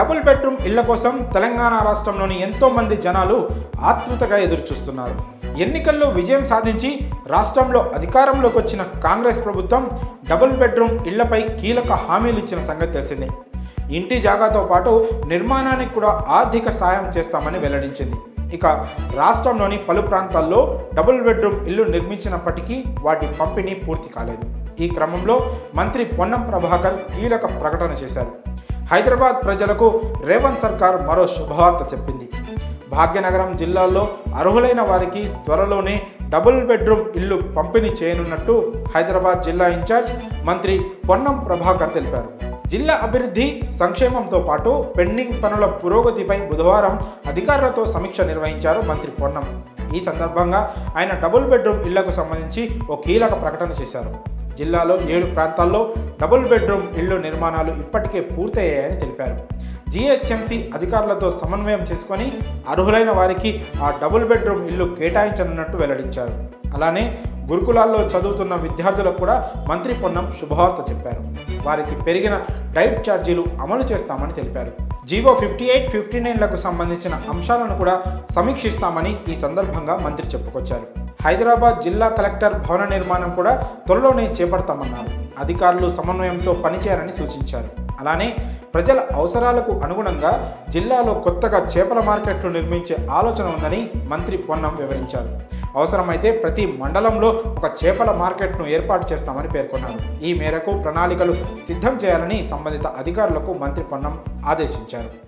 Double bedroom ఇళ్ళ కోసం తెలంగాణ రాష్ట్రంలోని ఎంతోమంది జనాలు ఆతృతగా ఎదురుచూస్తున్నారు. ఎన్నికల్లో విజయం సాధించి రాష్ట్రంలో అధికారంలోకి వచ్చిన కాంగ్రెస్ ప్రభుత్వం డబుల్ బెడ్రూమ్ ఇళ్ళపై కీలక హామీలు ఇచ్చిన సంగతి తెలిసిందే. ఇంటి జాగాతో పాటు నిర్మాణానికి కూడా ఆర్థిక సాయం చేస్తామని వెల్లడించింది. ఇక రాష్ట్రంలోని పలు ప్రాంతాల్లో డబుల్ బెడ్రూమ్ ఇల్లు నిర్మించినప్పటికీ వాటి పంపిణీ పూర్తి కాలేదు. ఈ క్రమంలో మంత్రి పొన్నం ప్రభాకర్ కీలక ప్రకటన చేశారు. హైదరాబాద్ ప్రజలకు రేవంత్ సర్కార్ మరో శుభవార్త చెప్పింది. భాగ్యనగరం జిల్లాల్లో అర్హులైన వారికి త్వరలోనే డబుల్ బెడ్రూమ్ ఇల్లు పంపిణీ చేయనున్నట్టు హైదరాబాద్ జిల్లా ఇన్ఛార్జ్ మంత్రి పొన్నం ప్రభాకర్ తెలిపారు. జిల్లా అభివృద్ధి సంక్షేమంతో పాటు పెండింగ్ పనుల పురోగతిపై బుధవారం అధికారులతో సమీక్ష నిర్వహించారు మంత్రి పొన్నం. ఈ సందర్భంగా ఆయన డబుల్ బెడ్రూమ్ ఇళ్ళకు సంబంధించి ఓ కీలక ప్రకటన చేశారు. జిల్లాలో ఏడు ప్రాంతాల్లో డబుల్ బెడ్రూమ్ ఇళ్ళు నిర్మాణాలు ఇప్పటికే పూర్తయ్యాయని తెలిపారు. జీహెచ్ఎంసీ అధికారులతో సమన్వయం చేసుకొని అర్హులైన వారికి ఆ డబుల్ బెడ్రూమ్ ఇల్లు కేటాయించనున్నట్టు వెల్లడించారు. అలానే గురుకులాల్లో చదువుతున్న విద్యార్థులకు కూడా మంత్రి పొన్నం శుభవార్త చెప్పారు. వారికి పెరిగిన డైట్ ఛార్జీలు అమలు చేస్తామని తెలిపారు. జీవో ఫిఫ్టీ ఎయిట్ ఫిఫ్టీ నైన్లకు సంబంధించిన అంశాలను కూడా సమీక్షిస్తామని ఈ సందర్భంగా మంత్రి చెప్పుకొచ్చారు. హైదరాబాద్ జిల్లా కలెక్టర్ భవన నిర్మాణం కూడా త్వరలోనే చేపడతామన్నారు. అధికారులు సమన్వయంతో పనిచేయాలని సూచించారు. అలానే ప్రజల అవసరాలకు అనుగుణంగా జిల్లాలో కొత్తగా చేపల మార్కెట్లు నిర్మించే ఆలోచన ఉందని మంత్రి పొన్నం వివరించారు. అవసరమైతే ప్రతి మండలంలో ఒక చేపల మార్కెట్ను ఏర్పాటు చేస్తామని పేర్కొన్నారు. ఈ మేరకు ప్రణాళికలు సిద్ధం చేయాలని సంబంధిత అధికారులకు మంత్రి పొన్నం ఆదేశించారు.